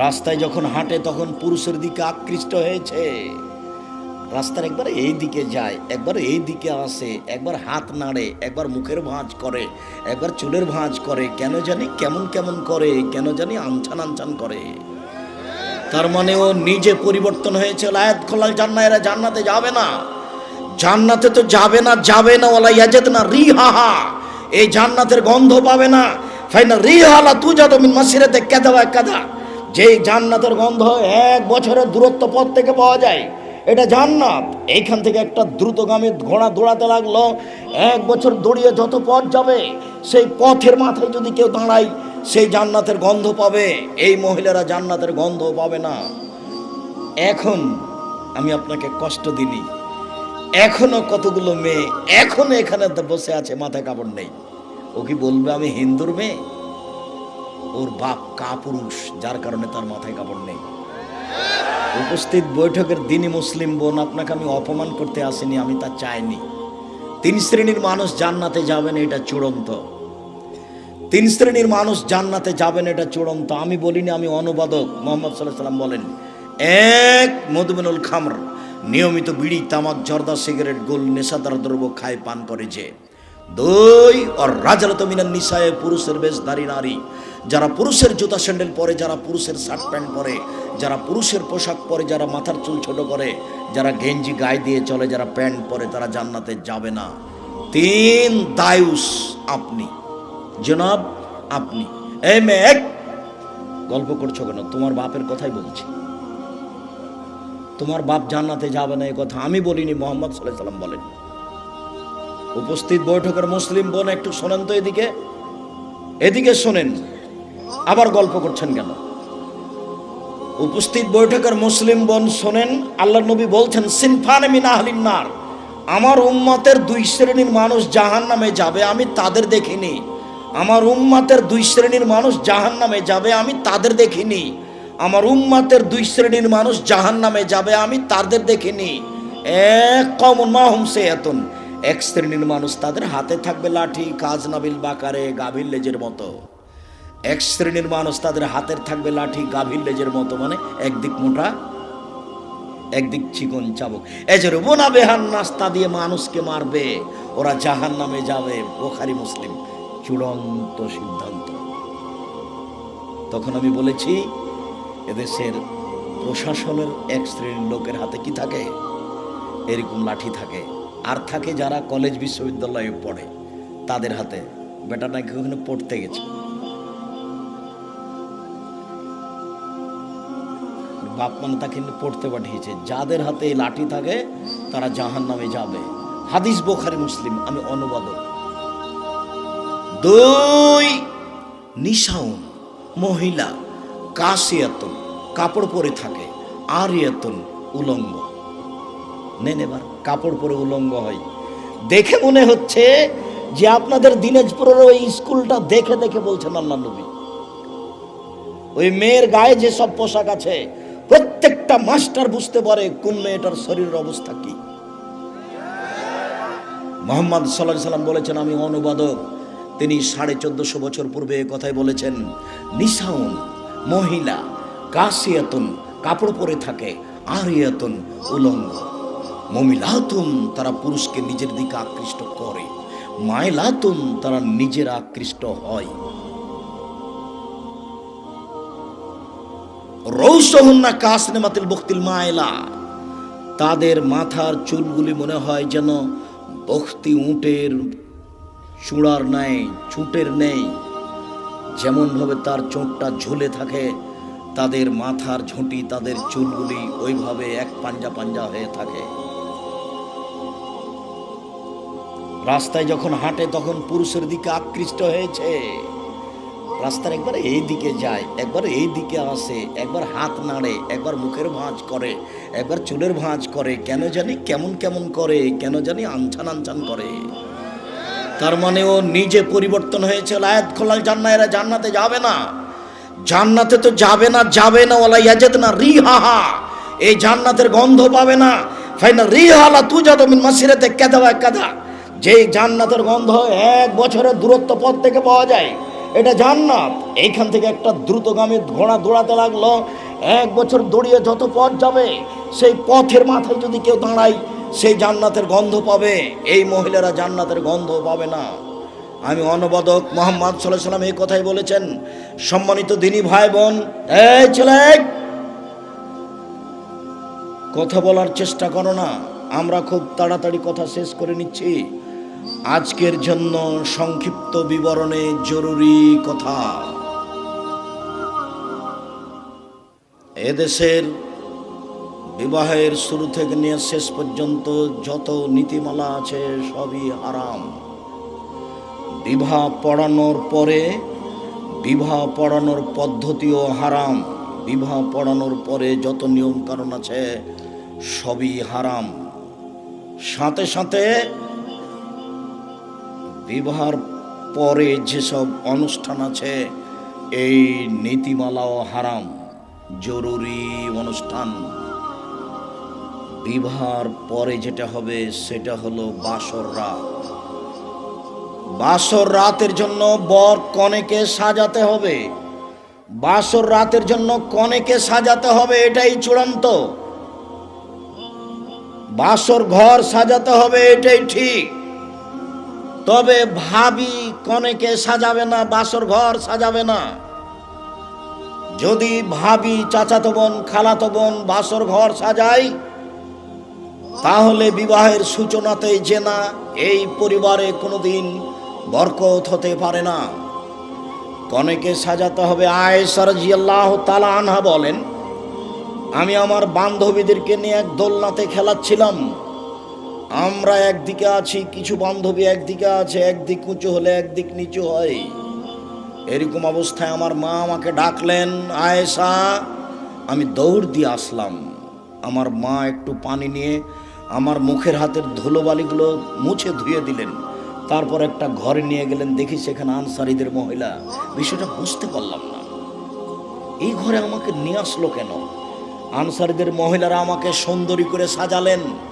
রাস্তায় যখন হাঁটে, তখন পুরুষের দিকে আকৃষ্ট হয়েছে। রাস্তার একবার এই দিকে যায়, একবার এই দিকে আসে, একবার হাত নাড়ে, একবার মুখের ভাঁজ করে, একবার চুলের ভাঁজ করে, কেন জানি কেমন কেমন করে, কেন জানি আনছান আনছান করে। তার মানে ও নিজে পরিবর্তন হয়েছে, লায়াত খোলাল জান্না এরা জান্নাতে যাবে না। জান্নাতে তো যাবে না যাবে না ওলা ইয়াজেদ না রি হাহা এই জান্নাতের গন্ধ পাবে না। ফাইনা রি হালা তু যা মিন মাসিরাতে কাদা কাদা। যেই জান্নাতের গন্ধ এক বছরের দূরত্ব পথ থেকে পাওয়া যায়, এটা জান্নাত। এইখান থেকে একটা দ্রুতগামী ঘোড়া দৌড়াতে লাগল, এক বছর দৌড়িয়ে যত পথ যাবে, সেই পথের মাথায় যদি কেউ দাঁড়ায়, সেই জান্নাতের গন্ধ পাবে। এই মহিলারা জান্নাতের গন্ধ পাবে না। এখন আমি আপনাকে কষ্ট দিনি এখনও কতগুলো মেয়ে, এখনও এখানে বসে আছে, মাথায় কাপড় নেই। ও কি বলবে, আমি হিন্দুর মেয়ে? ওর বাপ কাপুরুষ, যার কারণে তার মাথায় কাপড় নেই। উপস্থিত বৈঠকের দিনই মুসলিম বোন আপনাকে আমি অপমান করতে আসিনি, আমি তা চাইনি। তিন শ্রেণির মানুষ জান্নাতে যাবেন, এটা চূড়ান্ত। তিন শ্রেণির মানুষ জান্নাতে যাবেন, এটা চূড়ান্ত। আমি বলিনি, আমি অনুবাদক, মোহাম্মদ সাল্লাহ সাল্লাম বলেন, এক মধুমেনুল খামর, নিয়মিত বিড়ি, তামাক, জর্দা, সিগারেট, গোল, নেশাদার দ্রব্য খায়, পান করে যে। দুই আর রাজালত মিনান নিশায় পুরুষের বেশধারী নারী। যারা পুরুষের জুতা স্যান্ডেল পরে, যারা পুরুষের শার্ট প্যান্ট পরে, যারা পুরুষের পোশাক পরে, যারা মাথার চুল ছোট করে, যারা গেঞ্জি গায়ে দিয়ে চলে, যারা প্যান্ট পরে, তারা জান্নাতে যাবে না। তিন দায়ুস আপনি। জনাব, আপনি। এই! গল্প করছ কেন? তোমার বাপের কথাই বলছি। তোমার বাপ জান্নাতে যাবে না এই কথা আমি বলিনি, মোহাম্মদ সাল্লাম বলেন। উপস্থিত বৈঠকের মুসলিম বোন, একটু শোনেন তো এদিকে। এদিকে শোনেন। আবার গল্প করছেন কেন? উপস্থিত বৈঠকের মুসলিম বোন শোনেন আল্লাহ নবী বলছেন, সিনফান মিন আমার উম্মতের দুই শ্রেণির মানুষ জাহান নামে যাবে, আমি তাদের দেখিনি। আমার উম্মাতের দুই শ্রেণির মানুষ জাহান নামে যাবে, আমি তাদের দেখিনি। আমার উম্মাতের দুই শ্রেণির মানুষ জাহান নামে যাবে, আমি তাদের দেখিনি। এক কমন মাহুম সে এতন এক শ্রেণির মানুষ তাদের হাতে থাকবে লাঠি, কাজ নাবিল বাকারে, গাভীর লেজের মতো। এক শ্রেণির মানুষ তাদের হাতের থাকবে লাঠি, গাভীর লেজের মতো মানে একদিক মোটা, একদিক চিকন চাবুক। এজের বোনা বেহান নাস্তা দিয়ে মানুষকে মারবে, ওরা জাহান নামে যাবে, বোখারি মুসলিম। চূড়ান্ত সিদ্ধান্ত। তখন আমি বলেছি, এদেশের প্রশাসনের এক শ্রেণির লোকের হাতে কি থাকে? এরকম লাঠি থাকে। আর থাকে যারা কলেজ, বিশ্ববিদ্যালয়ে পড়ে। তাদের হাতে। বেটা নাকি ওখানে পড়তে গেছে। বাপ মানে তাকে পড়তে পাঠিয়েছে। যাদের হাতে এই লাঠি থাকে, তারা জাহান নামে যাবে। হাদিস বোখারি, মুসলিম। আমি অনুবাদক। দুই নিশাউন, মহিলা, কাশিয়াতন, কাপড় পরে থাকে, আরিয়াতন, উলঙ্গ। নেন এবার, কাপড় পরে উলঙ্গ হয়। দেখে মনে হচ্ছে যে আপনাদের দিনাজপুরের ওই স্কুলটা দেখে দেখে বলছেন আল্লাহ নবী। ওই মেয়ের গায়ে যে সব পোশাক আছে প্রত্যেকটা মাস্টার বুঝতে পারে কোন মেয়েটার শরীরের অবস্থা কি। মোহাম্মদ সাল্লাহ সাল্লাম বলেছেন, আমি অনুবাদক। তিনি সাড়ে চোদ্দশো বছর পূর্বে এ কথাই বলেছেন নিশাউন মহিলা কাশিয়াতুন কাপড় পরে থাকে, আরিয়াতুন, উলঙ্গ। মমিলাতুন, তারা পুরুষকে নিজের দিকে আকৃষ্ট করে। মায়লাতুন, তারা নিজের আকৃষ্ট হয়। রৌসহুন্না কাসনে মাতিল বক্তিল মায়লা। তাদের মাথার চুলগুলি মনে হয় যেন বক্তি উটের চূড়ার নেই চুটের নেই যেমনভাবে তার চোটটা ঝুলে থাকে, তাদের মাথার ঝুঁটি, তাদের চুলগুলি ওইভাবে এক পাঞ্জা পাঞ্জা হয়ে থাকে। রাস্তায় যখন হাঁটে, তখন পুরুষের দিকে আকৃষ্ট হয়েছে। রাস্তার একবার এই দিকে যায়, একবার এই দিকে আসে, একবার হাত নাড়ে, একবার মুখের ভাঁজ করে, একবার চুলের ভাঁজ করে, কেন জানি কেমন কেমন করে, কেন জানি আনছান আনছান করে। তার মানে ও নিজে পরিবর্তন হয়েছে, লায়াত খোলাল জান্না এরা জান্নাতে যাবে না। জান্নাতে তো যাবে না যাবে না ওলা ইয়াজেদ না রি হাহা এই জান্নাতের গন্ধ পাবে না। ফাইনা রি হালা তু যা মিন মাসিরাতে কাদা কাদা যেই জান্নাতের গন্ধ এক বছরের দূরত্ব পথ থেকে পাওয়া যায় এটা জান্নাত। এইখান থেকে একটা দ্রুতগামী ঘোড়া দৌড়াতে লাগল। এক বছর দৌড়িয়ে যত পথ যাবে, সেই পথের মাথায় যদি কেউ দাঁড়ায় সেই জান্নাতের গন্ধ পাবে। এই মহিলারা জান্নাতের গন্ধ পাবে না। আমি অনুবাদক মোহাম্মদ সাল্লাহ সাল্লাম এই কথাই বলেছেন। সম্মানিত দিনী ভাই বোন এই ছেলে, কথা বলার চেষ্টা করো না। আমরা খুব তাড়াতাড়ি কথা শেষ করে নিচ্ছি। আজকের জন্য সংক্ষিপ্ত বিবরণে জরুরি কথা। এদেশের বিবাহের শুরু থেকে নিয়ে শেষ পর্যন্ত যত নীতিমালা আছে সবই হারাম। বিবাহ পড়ানোর পরে বিবাহ পড়ানোর পদ্ধতিও হারাম। বিবাহ পড়ানোর পরে যত নিয়ম কারণ আছে সবই হারাম। সাথে সাথে বিবাহর পরে যেসব অনুষ্ঠান আছে, এই নীতিমালাও হারাম, জরুরি অনুষ্ঠান। বিবাহর পরে যেটা হবে, সেটা হলো বাসর রাত। বাসর রাতের জন্য বর কনেকে সাজাতে হবে। বাসর রাতের জন্য কনেকে সাজাতে হবে, এটাই চূড়ান্ত। বাসর ঘর সাজাতে হবে, এটাই ঠিক। তবে ভাবি কনেকে সাজাবে না, বাসর ঘর সাজাবে না। যদি ভাবি চাচাতো বোন, খালাতো বোন বাসর ঘর সাজায়, তাহলে বিবাহের সূচনাতে যে না এই পরিবারে কোনোদিন বরকত হতে পারে না। কনেকে সাজাতে হবে আয়েসার জিয়াল্লাহ তালা আনহা বলেন, আমি আমার বান্ধবীদেরকে নিয়ে এক দোলনাতে খেলাচ্ছিলাম। আমরা একদিকে আছি, কিছু বান্ধবী একদিকে আছে, একদিক উঁচু হলে একদিক নিচু হয়। এরকম অবস্থায় আমার মা আমাকে ডাকলেন, আয়েশা, আমি দৌড় দিয়ে আসলাম। আমার মা একটু পানি নিয়ে আমার মুখের হাতের ধুলোবালিগুলো মুছে ধুয়ে দিলেন। তারপর একটা ঘরে নিয়ে গেলেন, দেখি সেখানে আনসারিদের মহিলা। বিষয়টা বুঝতে পারলাম না। এই ঘরে আমাকে নিয়ে আসলো কেন? আনসারিদের মহিলারা আমাকে সুন্দরী করে সাজালেন।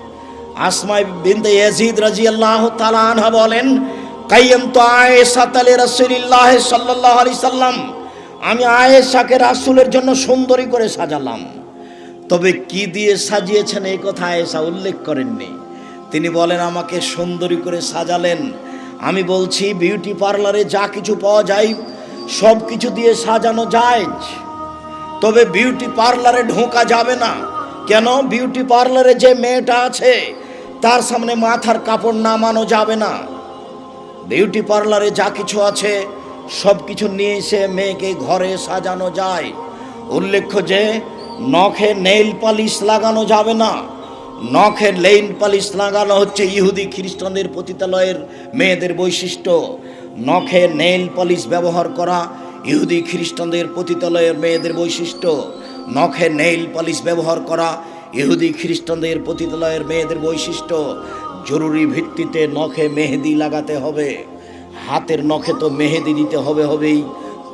আসমাই বিনতে ইয়াজিদ রাদিয়াল্লাহু তাআলা আনহা বলেন কাইয়াম তো আয়েশা তালে রাসূলুল্লাহ সাল্লাল্লাহু আলাইহি সাল্লাম। আমি আয়েশাকে রাসূলের জন্য সুন্দরী করে সাজালাম। তবে কি দিয়ে সাজিয়েছেন এই কথা আয়েশা উল্লেখ করেননি। তিনি বলেন, আমাকে সুন্দরী করে সাজালেন। আমি বলছি, বিউটি পার্লারে যা কিছু পাওয়া যায়, সব কিছু দিয়ে সাজানো যায়। তবে বিউটি পার্লারে ঢোকা যাবে না। কেন? বিউটি পার্লারে যে মেয়েটা আছে তার সামনে মাথার কাপড় নামানো যাবে না। বিউটি পার্লারে যা কিছু আছে, সব কিছু নিয়ে এসে মেয়েকে ঘরে সাজানো যায়। উল্লেখ্য যে, নখে নেইল পালিশ লাগানো যাবে না। নখে লেইন পালিশ লাগানো হচ্ছে ইহুদি খ্রিস্টানদের পতিতালয়ের মেয়েদের বৈশিষ্ট্য। নখে নেইল পালিশ ব্যবহার করা ইহুদি খ্রিস্টানদের পতিতালয়ের মেয়েদের বৈশিষ্ট্য। নখে নেইল পালিশ ব্যবহার করা ইহুদি খ্রিস্টানদের পতিতালয়ের মেয়েদের বৈশিষ্ট্য, জরুরি ভিত্তিতে নখে মেহেদি লাগাতে হবে। হাতের নখে তো মেহেদি দিতে হবে হবেই,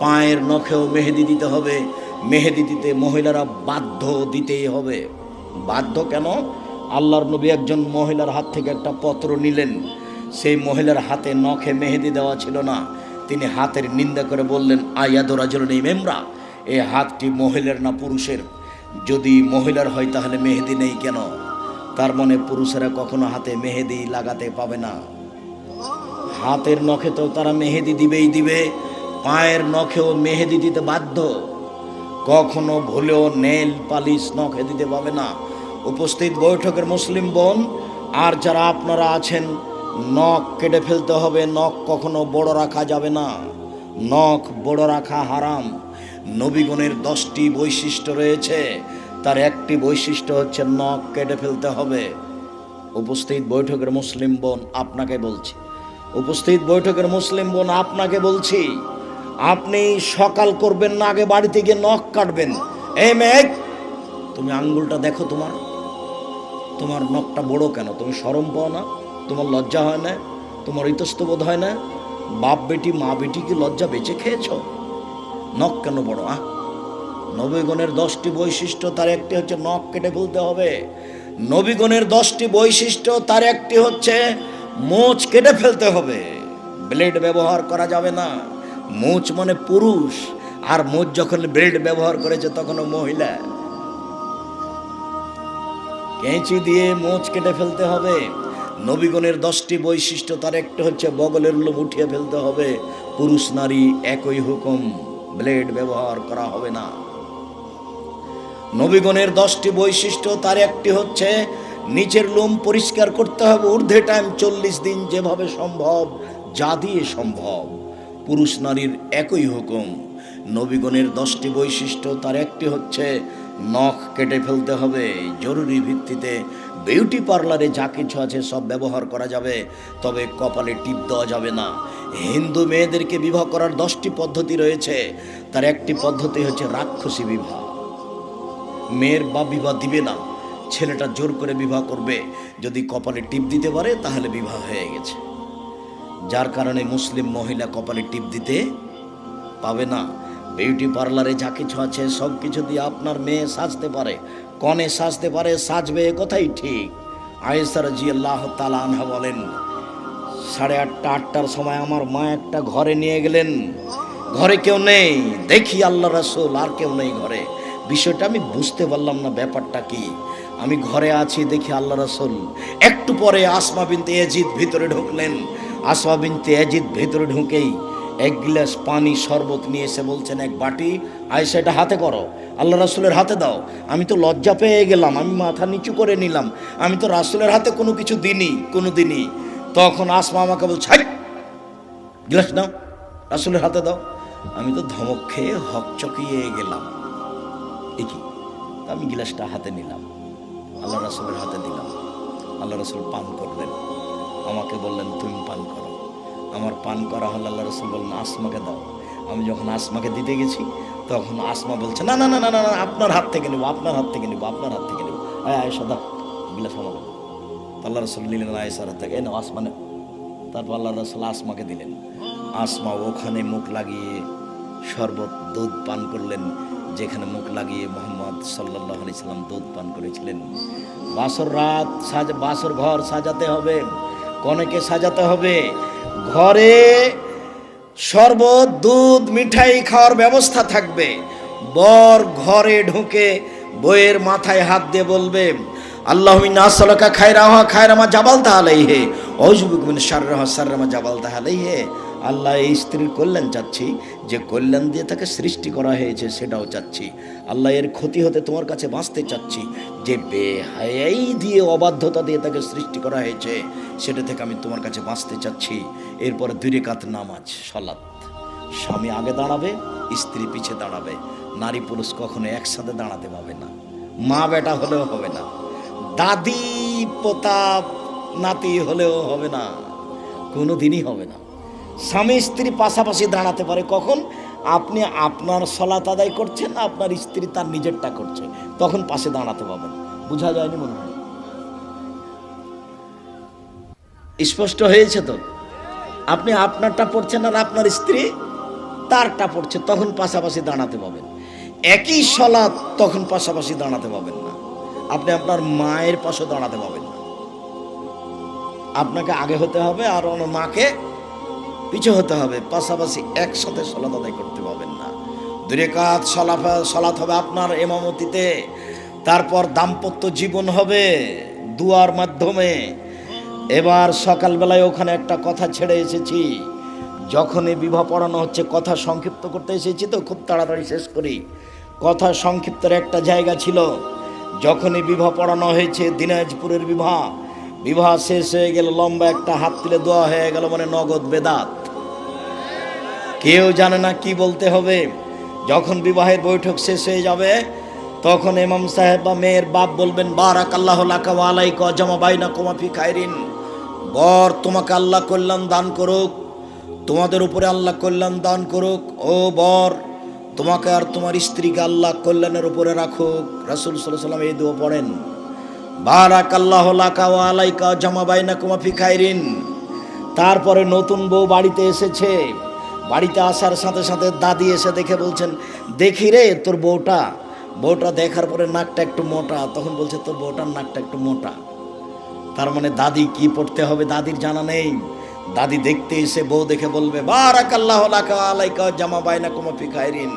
পায়ের নখেও মেহেদি দিতে হবে। মেহেদি দিতে মহিলারা বাধ্য দিতেই হবে। বাধ্য কেন? আল্লাহর নবী একজন মহিলার হাত থেকে একটা পত্র নিলেন। সেই মহিলার হাতে নখে মেহেদি দেওয়া ছিল না। তিনি হাতের নিন্দা করে বললেন আয়াদরাজল নেই মেমরা এই হাতটি মহিলার না পুরুষের? যদি মহিলার হয় তাহলে মেহেদি নেই কেন? তার মানে পুরুষেরা কখনো হাতে মেহেদি লাগাতে পাবে না। হাতের নখে তো তারা মেহেদি দিবেই দিবে, পায়ের নখেও মেহেদি দিতে বাধ্য। কখনো ভুলেও নেল পালিশ নখে দিতে পাবে না। উপস্থিত বৈঠকের মুসলিম বোন, আর যারা আপনারা আছেন, নখ কেটে ফেলতে হবে, নখ কখনো বড় রাখা যাবে না। নখ বড় রাখা হারাম। নবীগণের দশটি বৈশিষ্ট্য রয়েছে। তার একটি বৈশিষ্ট্য হচ্ছে নখ কেটে ফেলতে হবে। উপস্থিত বৈঠকের মুসলিম বোন আপনাকে বলছি। উপস্থিত বৈঠকের মুসলিম বোন আপনাকে বলছি, আপনি সকাল করবেন না, আগে বাড়িতে গিয়ে নখ কাটবেন। এই মেঘ তুমি আঙ্গুলটা দেখো তোমার। তোমার নখটা বড় কেন? তুমি সরম পাও না? তোমার লজ্জা হয় না? তোমার ইতস্তবোধ হয় না? বাপ বেটি, মা বেটি কি লজ্জা বেঁচে খেয়েছ? নখ কেন বড়, আহ? নবীগণের দশটি বৈশিষ্ট্য, তার একটি হচ্ছে নখ কেটে ফেলতে হবে। নবীগণের দশটি বৈশিষ্ট্য, তার একটি হচ্ছে মোচ কেটে ফেলতে হবে। ব্লেড ব্যবহার করা যাবে না। মোচ মানে পুরুষ, আর মোচ যখন ব্লেড ব্যবহার করেছে তখনও মহিলা। কেঁচি দিয়ে মোচ কেটে ফেলতে হবে। নবীগণের দশটি বৈশিষ্ট্য, তার একটি হচ্ছে বগলের লোম উঠিয়ে ফেলতে হবে। পুরুষ নারী একই হুকুম। ব্লেড ব্যবহার করা হবে না। নবীগণের দশটি বৈশিষ্ট্য, তার একটি হচ্ছে, নিচের লোম পরিষ্কার করতে হবে ঊর্ধ্বে টাইম চল্লিশ দিন যেভাবে সম্ভব, যা দিয়ে সম্ভব। পুরুষ নারীর একই হুকুম। নবীগণের দশটি বৈশিষ্ট্য, তার একটি হচ্ছে নখ কেটে ফেলতে হবে, জরুরি ভিত্তিতে বিউটি পার্লারে যা কিছু আছে সব ব্যবহার করা যাবে, তবে কপালে টিপ দেওয়া যাবে না। হিন্দু মেয়েদেরকে বিবাহ করার দশটি পদ্ধতি রয়েছে। তার একটি পদ্ধতি হচ্ছে রাক্ষসী বিবাহ। মেয়ের বা বিবাহ দিবে না, ছেলেটা জোর করে বিবাহ করবে। যদি কপালে টিপ দিতে পারে, তাহলে বিবাহ হয়ে গেছে। যার কারণে মুসলিম মহিলা কপালে টিপ দিতে পাবে না। বিউটি পার্লারে যা কিছু আছে, সব কিছু দিয়ে আপনার মেয়ে সাজতে পারে। কনে সাজতে পারে, সাজবে কথাই ঠিক। আয়েসার জি আল্লাহ তালা আনহা বলেন, সাড়ে আটটা, আটটার সময় আমার মা একটা ঘরে নিয়ে গেলেন। ঘরে কেউ নেই। দেখি আল্লাহ রসুল, আর কেউ নেই ঘরে। বিষয়টা আমি বুঝতে পারলাম না, ব্যাপারটা কি? আমি ঘরে আছি, দেখি আল্লাহ রসুল। একটু পরে আসমা বিনতে এজিদ ভিতরে ঢুকলেন। আসমা বিনতে এজিদ ভিতরে ঢুকেই এক গ্লাস পানি শরবত নিয়ে এসে বলছেন এক বাটি। আয়সা এটা হাতে করো। আল্লাহ রাসুলের হাতে দাও। আমি তো লজ্জা পেয়ে গেলাম আমি মাথা নিচু করে নিলাম। আমি তো রাসুলের হাতে কোনো কিছু দিনই কোনো দিনই তখন আসমা আমাকে বলছে "হাই, গ্লাস নাও রাসুলের হাতে দাও। আমি তো ধমক খেয়ে হক চকিয়ে গেলাম। দেখি আমি গিলাসটা হাতে নিলাম। আল্লাহ রাসুলের হাতে দিলাম। আল্লাহ রাসুল পান করলেন। আমাকে বললেন তুমি পান করো। আমার পান করা হল, আল্লাহ রসুল বললেন, আসমাকে দাও। আমি যখন আসমাকে দিতে গেছি, তখন আসমা বলছে, না না না না না আপনার হাত থেকে নেব, আপনার হাত থেকে নেব, আপনার হাত থেকে নেব। আয় গিলাস আমাকে দাও। তো আল্লাহ রসুল নিলেন আয়েসার হাত থেকে এই নাও আসমানে তারপর আল্লাহ রসুল আসমাকে দিলেন। আসমা ওখানে মুখ লাগিয়ে শরবত, দুধ পান করলেন, যেখানে মুখ লাগিয়ে মোহাম্মদ সাল্লাহ আলি সাল্লাম দুধ পান করেছিলেন। বাসর রাত সাজ, বাসর ঘর সাজাতে হবে, কনেকে সাজাতে হবে ঘরে শরবত, দুধ, মিঠাই খাওয়ার ব্যবস্থা থাকবে। বর ঘরে ঢুকে বইয়ের মাথায় হাত দিয়ে বলবে, আল্লাহ নাসলকা খায়রাহা খায়রামা জাবাল তাহালাই হে অজুবিন সাররাহা সাররামা জাবাল তাহালাই হে আল্লাহ এই স্ত্রীর কল্যাণ চাচ্ছি। যে কল্যাণ দিয়ে তাকে সৃষ্টি করা হয়েছে, সেটাও চাচ্ছি। আল্লাহ এর ক্ষতি হতে তোমার কাছে বাঁচতে চাচ্ছি। যে বেহায়াই দিয়ে অবাধ্যতা দিয়ে তাকে সৃষ্টি করা হয়েছে, সেটা থেকে আমি তোমার কাছে বাঁচতে চাচ্ছি। এরপরে দুই রেখাত নামাজ সলাৎ স্বামী আগে দাঁড়াবে, স্ত্রী পিছে দাঁড়াবে। নারী পুরুষ কখনো একসাথে দাঁড়াতে পাবে না। মা বেটা হলেও হবে না। দাদি পোতা নাতি হলেও হবে না। কোনো দিনই হবে না। স্বামী স্ত্রী পাশাপাশি দাঁড়াতে পারে কখন? আপনি আপনার সলাত আদায় করছেন আপনার স্ত্রী তার নিজেরটা করছে। তখন পাশে দাঁড়াতে পাবেন বোঝা যায়নি মনে হয়? স্পষ্ট হয়েছে তো? আপনি আপনারটা পড়ছেন আর আপনার স্ত্রী তারটা পড়ছে, তখন পাশাপাশি দাঁড়াতে পাবেন একই সলাৎ তখন পাশাপাশি দাঁড়াতে পাবেন না। আপনি আপনার মায়ের পাশে দাঁড়াতে পাবেন না। আপনাকে আগে হতে হবে আর ওনার মাকে পিছু হতে হবে, পাশাপাশি একসাথে সলাত আদায় করতে পারবেন না। দুরেকাত সলাফা সলাত হবে আপনার এমামতিতে, তারপর দাম্পত্য জীবন হবে দুয়ার মাধ্যমে। এবার সকালবেলায় ওখানে একটা কথা ছেড়ে এসেছি, যখনই বিবাহ পড়ানো হচ্ছে, কথা সংক্ষিপ্ত করতে এসেছি তো খুব তাড়াতাড়ি শেষ করি। কথা সংক্ষিপ্তের একটা জায়গা ছিল, যখনই বিবাহ পড়ানো হয়েছে, দিনাজপুরের বিবাহ বিবাহ শেষ হয়ে গেল, লম্বা একটা হাত তুলে দোয়া হয়ে গেল মানে নগদ বেদাত। কেউ জানে না কি বলতে হবে। যখন বিবাহের বৈঠক শেষ হয়ে যাবে, তখন এমাম সাহেব বা মেয়ের বাপ বলবেন বারাক আল্লাহ আলাইকা জামা বাইনা কুমাফি খাইরিন। বর, তোমাকে আল্লাহ কল্যাণ দান করুক। তোমাদের উপরে আল্লাহ কল্যাণ দান করুক। ও বর, তোমাকে আর তোমার স্ত্রীকে আল্লাহ কল্যাণের উপরে রাখুক। রাসূল আলাইহি সাল্লাম এই দোয়া পড়েন। খাইরিন। তারপরে নতুন বউ বাড়িতে এসেছে। বাড়িতে আসার সাথে সাথে দাদি এসে দেখে বলছেন, দেখি রে তোর বউটা। বউটা দেখার পরে নাকটা একটু মোটা। তখন বলছে, তোর বউটার নাকটা একটু মোটা। তার মানে দাদি কি পড়তে হবে দাদির জানা নেই। দাদি দেখতে এসে বউ দেখে বলবে, বারাকাল্লাহ আলাইকা জামা বাইনা কুমাফি খায়রিন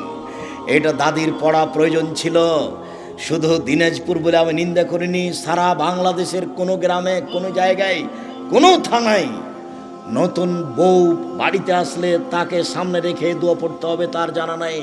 এটা দাদির পড়া প্রয়োজন ছিল। শুধু দিনাজপুর বলে আমি নিন্দা করিনি, সারা বাংলাদেশের কোনো গ্রামে, কোনো জায়গায়, কোনো থানায় নতুন বউ বাড়িতে আসলে তাকে সামনে রেখে দোয়া পড়তে হবে, তার জানা নাই।